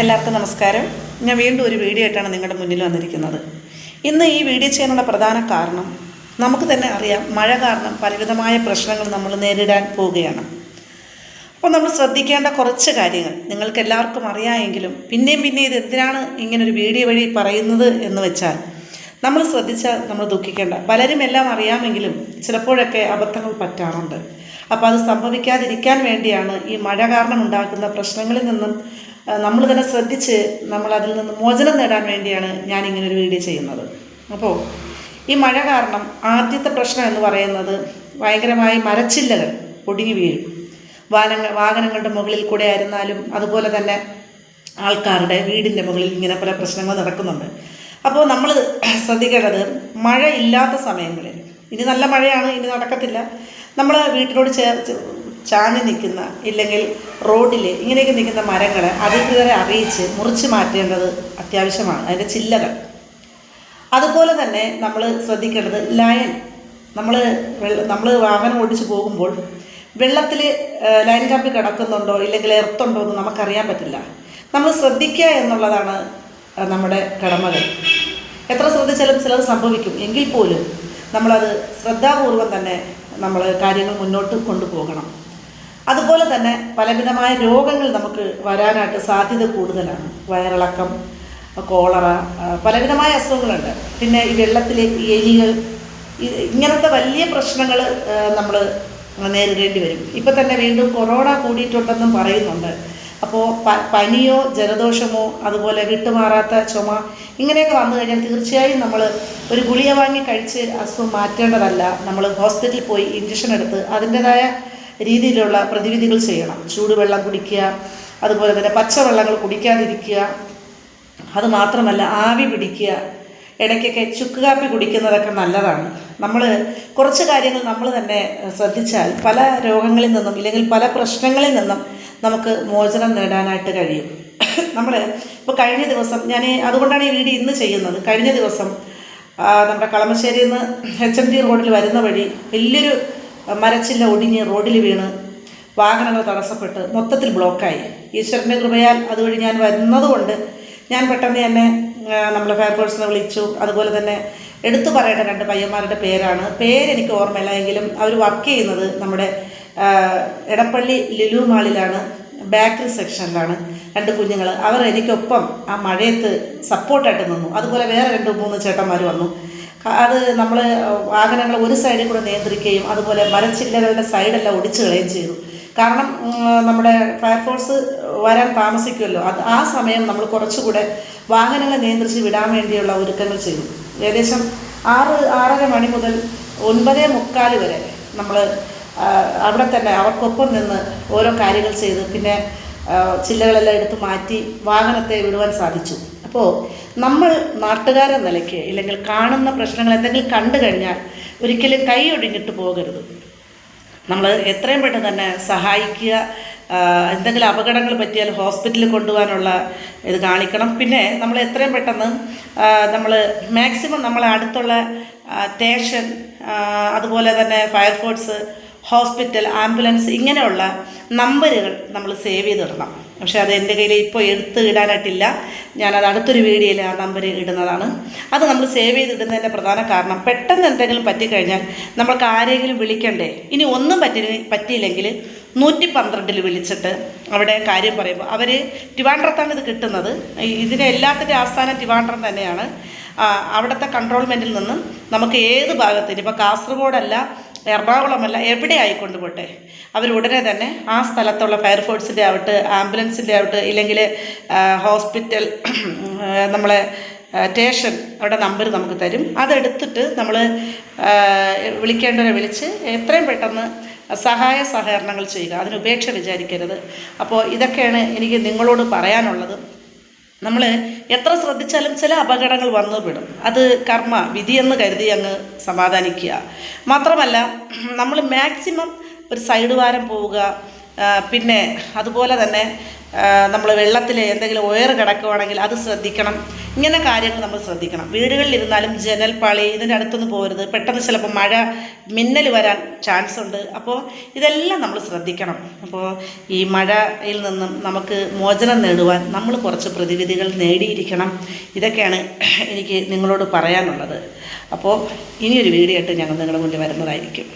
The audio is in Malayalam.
എല്ലാവർക്കും നമസ്കാരം. ഞാൻ വീണ്ടും ഒരു വീഡിയോ ആയിട്ടാണ് നിങ്ങളുടെ മുന്നിൽ വന്നിരിക്കുന്നത്. ഇന്ന് ഈ വീഡിയോ ചെയ്യാനുള്ള പ്രധാന കാരണം നമുക്ക് തന്നെ അറിയാം മഴ കാരണം പലവിധമായ പ്രശ്നങ്ങൾ നമ്മൾ നേരിടാൻ പോവുകയാണ്. അപ്പോൾ നമ്മൾ ശ്രദ്ധിക്കേണ്ട കുറച്ച് കാര്യങ്ങൾ നിങ്ങൾക്ക് എല്ലാവർക്കും അറിയാമെങ്കിലും പിന്നെയും പിന്നെ ഇത് എന്തിനാണ് ഇങ്ങനൊരു വീഡിയോ വഴി പറയുന്നത് എന്ന് വെച്ചാൽ നമ്മൾ ശ്രദ്ധിച്ചാൽ നമ്മൾ ദുഃഖിക്കേണ്ട. പലരും എല്ലാം അറിയാമെങ്കിലും ചിലപ്പോഴൊക്കെ അബദ്ധങ്ങൾ പറ്റാറുണ്ട്. അപ്പോൾ അത് സംഭവിക്കാതിരിക്കാൻ വേണ്ടിയാണ് ഈ മഴ കാരണം ഉണ്ടാക്കുന്ന പ്രശ്നങ്ങളിൽ നിന്നും നമ്മൾ തന്നെ ശ്രദ്ധിച്ച് നമ്മൾ അതിൽ നിന്ന് മോചനം നേടാൻ വേണ്ടിയാണ് ഞാൻ ഇങ്ങനെ ഒരു വീഡിയോ ചെയ്യുന്നത്. അപ്പോൾ ഈ മഴ കാരണം ആദ്യത്തെ പ്രശ്നം എന്ന് പറയുന്നത് ഭയങ്കരമായി മരച്ചില്ലകൾ ഒടുങ്ങി വീഴും. വാഹനങ്ങൾ വാഹനങ്ങളുടെ മുകളിൽ കൂടെ ആയിരുന്നാലും അതുപോലെ തന്നെ ആൾക്കാരുടെ വീടിന്റെ മുകളിൽ ഇങ്ങനെ പല പ്രശ്നങ്ങൾ നടക്കുന്നുണ്ട്. അപ്പോൾ നമ്മൾ ശ്രദ്ധിക്കേണ്ടത് മഴ ഇല്ലാത്ത സമയങ്ങളിൽ ഇനി നല്ല മഴയാണ് ഇനി നടക്കത്തില്ല. നമ്മൾ വീട്ടിനോട് ചേർത്ത് ചാഞ്ഞ് നിൽക്കുന്ന ഇല്ലെങ്കിൽ റോഡിൽ ഇങ്ങനെയൊക്കെ നിൽക്കുന്ന മരങ്ങളെ അധികൃതരെ അറിയിച്ച് മുറിച്ച് മാറ്റേണ്ടത് അത്യാവശ്യമാണ് അതിന്റെ ചില്ലകൾ. അതുപോലെ തന്നെ നമ്മൾ ശ്രദ്ധിക്കേണ്ടത് ലയൻ നമ്മൾ നമ്മൾ വാഹനം ഓടിച്ച് പോകുമ്പോൾ വെള്ളത്തിൽ ലൈൻ കമ്പി കിടക്കുന്നുണ്ടോ ഇല്ലെങ്കിൽ എർത്തുണ്ടോ എന്ന് നമുക്കറിയാൻ പറ്റില്ല. നമ്മൾ ശ്രദ്ധിക്കുക എന്നുള്ളതാണ് നമ്മുടെ കടമകൾ. എത്ര ശ്രദ്ധിച്ചാലും ചിലത് സംഭവിക്കും. എങ്കിൽ പോലും നമ്മളത് ശ്രദ്ധാപൂർവം തന്നെ നമ്മൾ കാര്യങ്ങൾ മുന്നോട്ട് കൊണ്ടുപോകണം. അതുപോലെ തന്നെ പലവിധമായ രോഗങ്ങൾ നമുക്ക് വരാനായിട്ട് സാധ്യത കൂടുതലാണ്. വയറിളക്കം കോളറ പലവിധമായ അസുഖങ്ങളുണ്ട്. പിന്നെ ഈ വെള്ളത്തിലെ എലികൾ ഇങ്ങനത്തെ വലിയ പ്രശ്നങ്ങൾ നമ്മൾ നേരിടേണ്ടി വരും. ഇപ്പം തന്നെ വീണ്ടും കൊറോണ കൂടിയിട്ടുണ്ടെന്നും പറയുന്നുണ്ട്. അപ്പോൾ പനിയോ ജലദോഷമോ അതുപോലെ വിട്ടുമാറാത്ത ചുമ ഇങ്ങനെയൊക്കെ വന്നു കഴിഞ്ഞാൽ തീർച്ചയായും നമ്മൾ ഒരു ഗുളിക വാങ്ങി കഴിച്ച് അസുഖം മാറ്റേണ്ടതല്ല. നമ്മൾ ഹോസ്പിറ്റലിൽ പോയി ഇഞ്ചക്ഷൻ എടുത്ത് അതിന്റെതായ രീതിയിലുള്ള പ്രതിവിധികൾ ചെയ്യണം. ചൂടുവെള്ളം കുടിക്കുക അതുപോലെ തന്നെ പച്ചവെള്ളങ്ങൾ കുടിക്കാതിരിക്കുക അത് മാത്രമല്ല ആവി പിടിക്കുക ഇടയ്ക്കൊക്കെ ചുക്ക് കാപ്പി കുടിക്കുന്നതൊക്കെ നല്ലതാണ്. നമ്മൾ കുറച്ച് കാര്യങ്ങൾ നമ്മൾ തന്നെ ശ്രദ്ധിച്ചാൽ പല രോഗങ്ങളിൽ നിന്നും ഇല്ലെങ്കിൽ പല പ്രശ്നങ്ങളിൽ നിന്നും നമുക്ക് മോചനം നേടാനായിട്ട് കഴിയും. നമ്മൾ ഇപ്പോൾ കഴിഞ്ഞ ദിവസം ഞാൻ അതുകൊണ്ടാണ് ഈ വീഡിയോ ഇന്ന് ചെയ്യുന്നത്. കഴിഞ്ഞ ദിവസം നമ്മുടെ കളമശ്ശേരിയിൽ നിന്ന് എച്ച് എം ടി റോഡിൽ വരുന്ന വഴി വലിയൊരു മരച്ചില്ല ഒടിഞ്ഞ് റോഡിൽ വീണ് വാഹനങ്ങൾ തടസ്സപ്പെട്ട് മൊത്തത്തിൽ ബ്ലോക്കായി. ഈശ്വരന്റെ കൃപയാൽ അതുവഴി ഞാൻ വരുന്നതുകൊണ്ട് ഞാൻ പെട്ടെന്ന് തന്നെ നമ്മളെ ഫയർഫോഴ്സിനെ വിളിച്ചു. അതുപോലെ തന്നെ എടുത്തു പറയേണ്ട രണ്ട് പയ്യന്മാരുടെ പേരാണ്. പേരെനിക്ക് ഓർമ്മയില്ല എങ്കിലും അവർ വർക്ക് ചെയ്യുന്നത് നമ്മുടെ എടപ്പള്ളി ലുലു മാളിലാണ് ബേക്കറി സെക്ഷനിലാണ് രണ്ട് കുഞ്ഞുങ്ങൾ അവർ എനിക്കൊപ്പം ആ മഴയത്ത് സപ്പോർട്ടായിട്ട് നിന്നു. അതുപോലെ വേറെ രണ്ട് മൂന്ന് ചേട്ടന്മാർ വന്നു. അത് നമ്മൾ വാഹനങ്ങൾ ഒരു സൈഡിൽ കൂടെ നിയന്ത്രിക്കുകയും അതുപോലെ മരച്ചില്ലകളുടെ സൈഡെല്ലാം ഒടിച്ചു കളയുകയും ചെയ്തു. കാരണം നമ്മുടെ ഫയർഫോഴ്സ് വരാൻ താമസിക്കുമല്ലോ. അത് ആ സമയം നമ്മൾ കുറച്ചുകൂടെ വാഹനങ്ങളെ നിയന്ത്രിച്ച് വിടാൻ വേണ്ടിയുള്ള ഒരുക്കങ്ങൾ ചെയ്തു. ഏകദേശം ആറ് ആറര മണി മുതൽ ഒൻപതേ മുക്കാൽ വരെ നമ്മൾ അവിടെ തന്നെ അവർക്കൊപ്പം നിന്ന് ഓരോ കാര്യങ്ങൾ ചെയ്ത് പിന്നെ ചില്ലകളെല്ലാം എടുത്ത് മാറ്റി വാഹനത്തെ വിടുവാൻ സാധിച്ചു. അപ്പോൾ നമ്മൾ നാട്ടുകാരെന്ന നിലയ്ക്ക് ഇല്ലെങ്കിൽ കാണുന്ന പ്രശ്നങ്ങൾ എന്തെങ്കിലും കണ്ടു കഴിഞ്ഞാൽ ഒരിക്കലും കൈ ഒടുങ്ങിട്ട് പോകരുത്. നമ്മൾ എത്രയും പെട്ടെന്ന് തന്നെ സഹായിക്കുക എന്തെങ്കിലും അപകടങ്ങൾ പറ്റിയാൽ ഹോസ്പിറ്റലിൽ കൊണ്ടുപോകാനുള്ള ഇത് കാണിക്കണം. പിന്നെ നമ്മൾ എത്രയും പെട്ടെന്ന് നമ്മൾ മാക്സിമം നമ്മളെ അടുത്തുള്ള സ്റ്റേഷൻ അതുപോലെ തന്നെ ഫയർഫോഴ്സ് ഹോസ്പിറ്റൽ ആംബുലൻസ് ഇങ്ങനെയുള്ള നമ്പറുകൾ നമ്മൾ സേവ് ചെയ്തിടണം. പക്ഷേ അത് എന്റെ കയ്യിൽ ഇപ്പോൾ എടുത്ത് ഇടാനായിട്ടില്ല. ഞാനത് അടുത്തൊരു വീഡിയോയിൽ ആ നമ്പർ ഇടുന്നതാണ്. അത് നമ്മൾ സേവ് ചെയ്തിടുന്നതിന്റെ പ്രധാന കാരണം പെട്ടെന്ന് എന്തെങ്കിലും പറ്റിക്കഴിഞ്ഞാൽ നമ്മൾക്ക് ആരെങ്കിലും വിളിക്കണ്ടേ? ഇനി ഒന്നും പറ്റി പറ്റിയില്ലെങ്കിൽ നൂറ്റി പന്ത്രണ്ടിൽ വിളിച്ചിട്ട് അവിടെ കാര്യം പറയുമ്പോൾ അവർ ട്രിവാൻഡ്രത്താണ് ഇത് കിട്ടുന്നത്. ഇതിന്റെ എല്ലാത്തിന്റെ ആസ്ഥാനം ട്രിവാൻഡ്രം തന്നെയാണ്. അവിടുത്തെ കൺട്രോൾമെന്റിൽ നിന്നും നമുക്ക് ഏത് ഭാഗത്തിന് ഇപ്പോൾ കാസർഗോഡല്ല എറണാകുളമല്ല എവിടെ ആയിക്കൊണ്ട് പോട്ടെ അവർ ഉടനെ തന്നെ ആ സ്ഥലത്തുള്ള ഫയർഫോഴ്സിന്റെ ആവട്ടെ ആംബുലൻസിന്റെ ആവട്ടെ ഇല്ലെങ്കിൽ ഹോസ്പിറ്റൽ നമ്മളെ സ്റ്റേഷൻ അവിടെ നമ്പർ നമുക്ക് തരും. അതെടുത്തിട്ട് നമ്മൾ വിളിക്കേണ്ടവരെ വിളിച്ച് എത്രയും പെട്ടെന്ന് സഹായ സഹകരണങ്ങൾ ചെയ്യുക. അതിന് ഉപേക്ഷ വിചാരിക്കരുത്. അപ്പോൾ ഇതൊക്കെയാണ് എനിക്ക് നിങ്ങളോട് പറയാനുള്ളത്. നമ്മൾ എത്ര ശ്രദ്ധിച്ചാലും ചില അപകടങ്ങൾ വന്നു വിടും. അത് കർമ്മ വിധി എന്ന് കരുതി അങ്ങ് സമാധാനിക്കുക. മാത്രമല്ല നമ്മൾ മാക്സിമം ഒരു സൈഡ് വാരം പോവുക പിന്നെ അതുപോലെ തന്നെ നമ്മൾ വെള്ളത്തിൽ എന്തെങ്കിലും ഉയർ കിടക്കുവാണെങ്കിൽ അത് ശ്രദ്ധിക്കണം. ഇങ്ങനെ കാര്യങ്ങൾ നമ്മൾ ശ്രദ്ധിക്കണം. വീടുകളിൽ വീടുകളിലിരുന്നാലും ജനൽപ്പാളി ഇതിന്റെ അടുത്തൊന്നും പോകരുത്. പെട്ടെന്ന് ചിലപ്പോൾ മഴ മിന്നൽ വരാൻ ചാൻസ് ഉണ്ട്. അപ്പോൾ ഇതെല്ലാം നമ്മൾ ശ്രദ്ധിക്കണം. അപ്പോൾ ഈ മഴയിൽ നിന്നും നമുക്ക് മോചനം നേടുവാൻ നമ്മൾ കുറച്ച് പ്രതിവിധികൾ നേടിയിരിക്കണം. ഇതൊക്കെയാണ് എനിക്ക് നിങ്ങളോട് പറയാനുള്ളത്. അപ്പോൾ ഇനിയൊരു വീഡിയോ ആയിട്ട് ഞങ്ങൾ നിങ്ങളുടെ മുന്നിൽ വരുന്നതായിരിക്കും.